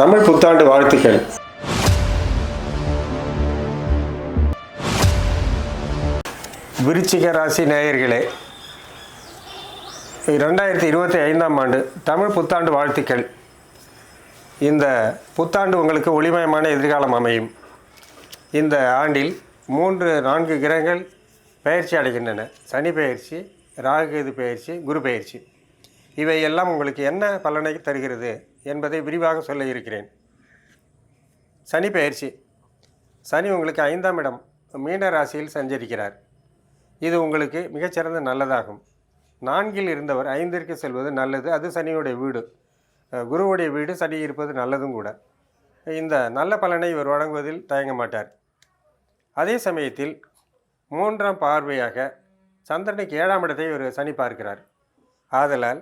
தமிழ் புத்தாண்டு வாழ்த்துக்கள். விருச்சிக ராசி நேயர்களே ரெண்டாயிரத்தி இருபத்தி ஐந்தாம் ஆண்டு தமிழ் புத்தாண்டு வாழ்த்துக்கள். இந்த புத்தாண்டு உங்களுக்கு ஒளிமயமான எதிர்காலம் அமையும். இந்த ஆண்டில் மூன்று நான்கு கிரகங்கள் பெயர்ச்சி அடைகின்றன. சனி பயிற்சி ராகுகேது பயிற்சி குரு பயிற்சி இவை எல்லாம் உங்களுக்கு என்ன பலனை தருகிறது? என்பதை விரிவாக சொல்ல இருக்கிறேன். சனி பயிற்சி சனி உங்களுக்கு ஐந்தாம் இடம் மீன ராசியில் சஞ்சரிக்கிறார். இது உங்களுக்கு மிகச்சிறந்த நல்லதாகும். நான்கில் இருந்தவர் ஐந்திற்கு செல்வது நல்லது. அது சனியுடைய வீடு. குருவுடைய வீடு சனி இருப்பது நல்லதும் கூட. இந்த நல்ல பலனை இவர் வழங்குவதில் தயங்க மாட்டார். அதே சமயத்தில் மூன்றாம் பார்வையாக சந்திரனுக்கு ஏழாம் இடத்தை ஒரு சனி பார்க்கிறார். ஆதலால்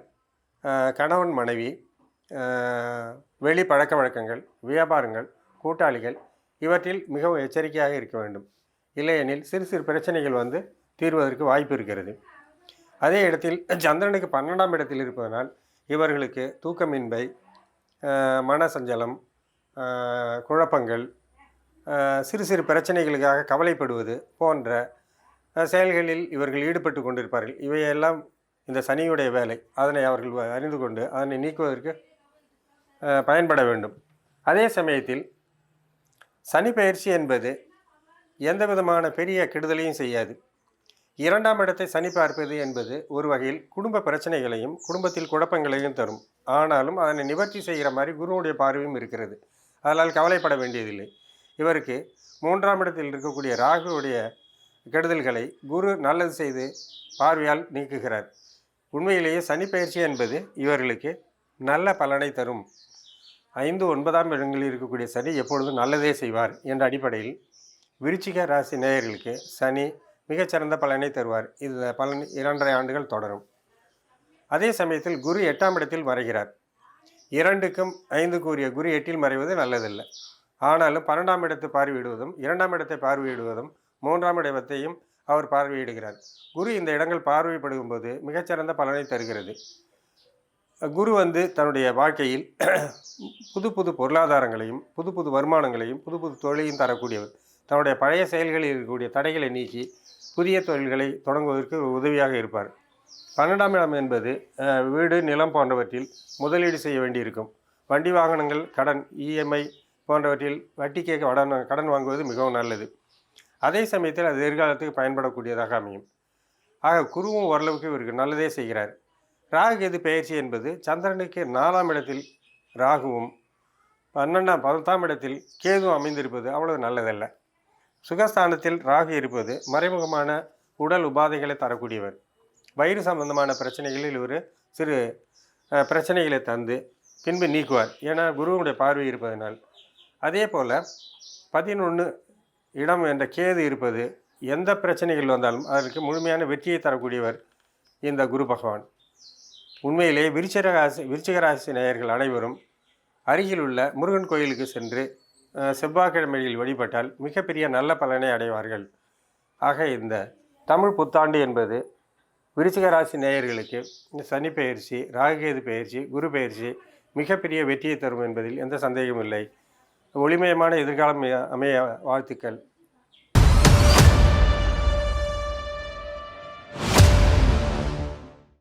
கணவன் மனைவி வெளி பழக்க வழக்கங்கள் வியாபாரங்கள் கூட்டாளிகள் இவற்றில் மிகவும் எச்சரிக்கையாக இருக்க வேண்டும். இல்லையெனில் சிறு சிறு பிரச்சனைகள் வந்து தீர்வதற்கு வாய்ப்பு இருக்கிறது. அதே இடத்தில் சந்திரனுக்கு பன்னெண்டாம் இடத்தில் இருப்பதனால் இவர்களுக்கு தூக்கமின்மை மனசஞ்சலம் குழப்பங்கள் சிறு சிறு பிரச்சனைகளுக்காக கவலைப்படுவது போன்ற செயல்களில் இவர்கள் ஈடுபட்டு கொண்டிருப்பார்கள். இவையெல்லாம் இந்த சனியுடைய வேலை. அதனை அவர்கள் வ- அறிந்து கொண்டு அதனை நீக்குவதற்கு பயன்பட வேண்டும். அதே சமயத்தில் சனி பயிற்சி என்பது எந்த விதமான பெரிய கெடுதலையும் செய்யாது. இரண்டாம் இடத்தை சனி பார்ப்பது என்பது ஒரு வகையில் குடும்ப பிரச்சனைகளையும் குடும்பத்தில் குழப்பங்களையும் தரும். ஆனாலும் அதனை நிவர்த்தி செய்கிற மாதிரி குருவுடைய பார்வையும் இருக்கிறது. அதனால் கவலைப்பட வேண்டியதில்லை. இவருக்கு மூன்றாம் இடத்தில் இருக்கக்கூடிய ராகுவுடைய கெடுதல்களை குரு நல்லது செய்து பார்வையால் நீக்குகிறார். உண்மையிலேயே சனி பயிற்சி என்பது இவர்களுக்கு நல்ல பலனை தரும். ஐந்து ஒன்பதாம் இடங்களில் இருக்கக்கூடிய சனி எப்பொழுதும் நல்லதே செய்வார் என்ற அடிப்படையில் விருச்சிக ராசி நேயர்களுக்கு சனி மிகச்சிறந்த பலனை தருவார். இந்த பலன் இரண்டரை ஆண்டுகள் தொடரும். அதே சமயத்தில் குரு எட்டாம் இடத்தில் மறைகிறார். இரண்டுக்கும் ஐந்து கூறிய குரு எட்டில் மறைவது நல்லதில்லை. ஆனாலும் பன்னெண்டாம் இடத்தை பார்வையிடுவதும் இரண்டாம் இடத்தை பார்வையிடுவதும் மூன்றாம் இடத்தையும் அவர் பார்வையிடுகிறார். குரு இந்த இடங்கள் பார்வைப்படும்போது மிகச்சிறந்த பலனை தருகிறது. குரு வந்து தன்னுடைய வாழ்க்கையில் புது புது பொருளாதாரங்களையும் புது புது வருமானங்களையும் புது புது தொழிலையும் தரக்கூடியவர். தன்னுடைய பழைய செயல்களில் இருக்கக்கூடிய தடைகளை நீக்கி புதிய தொழில்களை தொடங்குவதற்கு உதவியாக இருப்பார். பன்னெண்டாம் இடம் என்பது வீடு நிலம் போன்றவற்றில் முதலீடு செய்ய வேண்டியிருக்கும். வண்டி வாகனங்கள் கடன் இஎம்ஐ போன்றவற்றில் வட்டிக்கு கடன் கடன் வாங்குவது மிகவும் நல்லது. அதே சமயத்தில் அது எதிர்காலத்துக்கு பயன்படக்கூடியதாக அமையும். ஆக குருவும் ஓரளவுக்கு இவருக்கு நல்லதே செய்கிறார். ராகு கேது பெயர்ச்சி என்பது சந்திரனுக்கு நாலாம் இடத்தில் ராகுவும் பன்னெண்டாம் பத்தாம் இடத்தில் கேதுவும் அமைந்திருப்பது அவ்வளவு நல்லதல்ல. சுகஸ்தானத்தில் ராகு இருப்பது மறைமுகமான உடல் உபாதைகளை தரக்கூடியவர். வயிறு சம்பந்தமான பிரச்சனைகளில் ஒரு சிறு பிரச்சனைகளை தந்து பின்பு நீக்குவார். ஏன்னா குருவுடைய பார்வை இருப்பதனால். அதே போல் பதினொன்று இடம் என்ற கேது இருப்பது எந்த பிரச்சனைகள் வந்தாலும் அதற்கு முழுமையான வெற்றியை தரக்கூடியவர் இந்த குரு பகவான். உண்மையிலே விருச்சிக ராசி விருச்சிக ராசி நேயர்கள் அனைவரும் அருகில் உள்ள முருகன் கோயிலுக்கு சென்று செவ்வாய்க்கிழமையில் வழிபட்டால் மிகப்பெரிய நல்ல பலனை அடைவார்கள். ஆக இந்த தமிழ் புத்தாண்டு என்பது விருச்சிக ராசி நேயர்களுக்கு சனி பெயர்ச்சி ராகுகேது பயிற்சி குரு பயிற்சி மிகப்பெரிய வெற்றியை தரும் என்பதில் எந்த சந்தேகமும் இல்லை. ஒளிமயமான எதிர்காலம் அமைய வாழ்த்துக்கள்.